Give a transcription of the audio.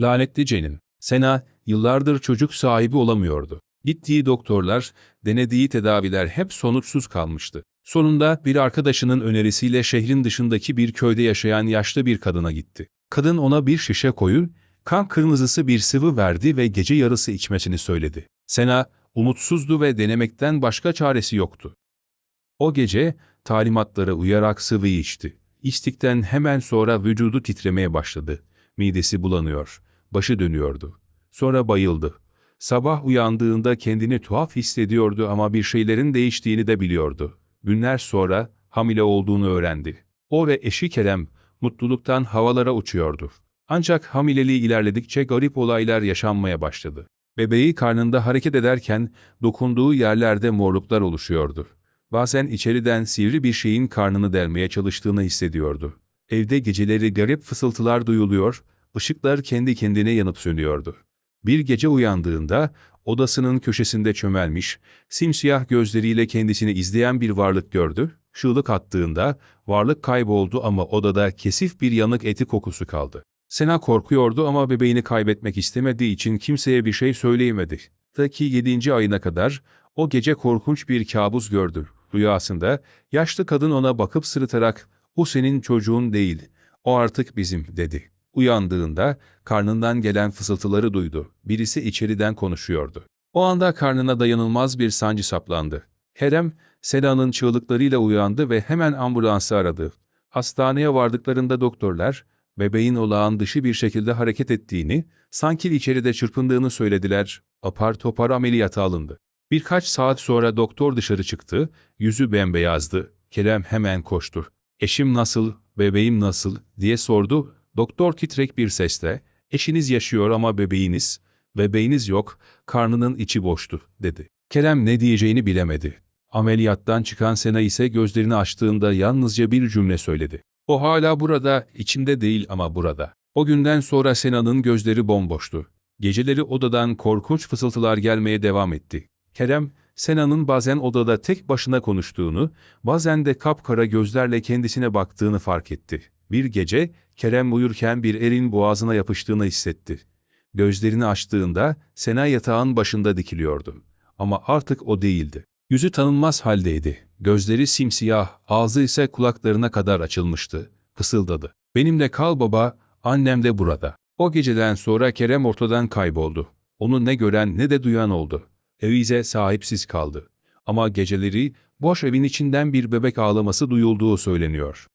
Lanetli Cenin. Sena yıllardır çocuk sahibi olamıyordu. Gittiği doktorlar, denediği tedaviler hep sonuçsuz kalmıştı. Sonunda bir arkadaşının önerisiyle şehrin dışındaki bir köyde yaşayan yaşlı bir kadına gitti. Kadın ona bir şişe koyu, kan kırmızısı bir sıvı verdi ve gece yarısı içmesini söyledi. Sena umutsuzdu ve denemekten başka çaresi yoktu. O gece talimatlara uyarak sıvıyı içti. İçtikten hemen sonra vücudu titremeye başladı. Midesi bulanıyor, başı dönüyordu. Sonra bayıldı. Sabah uyandığında kendini tuhaf hissediyordu ama bir şeylerin değiştiğini de biliyordu. Günler sonra hamile olduğunu öğrendi. O ve eşi Kerem mutluluktan havalara uçuyordu. Ancak hamileliği ilerledikçe garip olaylar yaşanmaya başladı. Bebeği karnında hareket ederken dokunduğu yerlerde morluklar oluşuyordu. Bazen içeriden sivri bir şeyin karnını delmeye çalıştığını hissediyordu. Evde geceleri garip fısıltılar duyuluyor, ışıklar kendi kendine yanıp sönüyordu. Bir gece uyandığında odasının köşesinde çömelmiş, simsiyah gözleriyle kendisini izleyen bir varlık gördü. Çığlık attığında varlık kayboldu ama odada kesif bir yanık eti kokusu kaldı. Sena korkuyordu ama bebeğini kaybetmek istemediği için kimseye bir şey söyleyemedi. Ta ki 7. ayına kadar o gece korkunç bir kabus gördü. Rüyasında yaşlı kadın ona bakıp sırıtarak "O senin çocuğun değil, o artık bizim." dedi. Uyandığında karnından gelen fısıltıları duydu. Birisi içeriden konuşuyordu. O anda karnına dayanılmaz bir sancı saplandı. Kerem, Sena'nın çığlıklarıyla uyandı ve hemen ambulansı aradı. Hastaneye vardıklarında doktorlar, bebeğin olağan dışı bir şekilde hareket ettiğini, sanki içeride çırpındığını söylediler, apar topar ameliyata alındı. Birkaç saat sonra doktor dışarı çıktı, yüzü bembeyazdı. Kerem hemen koştu. Eşim nasıl, bebeğim nasıl diye sordu. Doktor titrek bir sesle, eşiniz yaşıyor ama bebeğiniz, bebeğiniz yok, karnının içi boştu, dedi. Kerem ne diyeceğini bilemedi. Ameliyattan çıkan Sena ise gözlerini açtığında yalnızca bir cümle söyledi. O hala burada, içinde değil ama burada. O günden sonra Sena'nın gözleri bomboştu. Geceleri odadan korkunç fısıltılar gelmeye devam etti. Kerem, Sena'nın bazen odada tek başına konuştuğunu, bazen de kapkara gözlerle kendisine baktığını fark etti. Bir gece, Kerem uyurken bir erin boğazına yapıştığını hissetti. Gözlerini açtığında Sena yatağın başında dikiliyordu. Ama artık o değildi. Yüzü tanınmaz haldeydi. Gözleri simsiyah, ağzı ise kulaklarına kadar açılmıştı. Fısıldadı. Benimle kal baba, annem de burada. O geceden sonra Kerem ortadan kayboldu. Onu ne gören ne de duyan oldu. Evize sahipsiz kaldı. Ama geceleri boş evin içinden bir bebek ağlaması duyulduğu söyleniyor.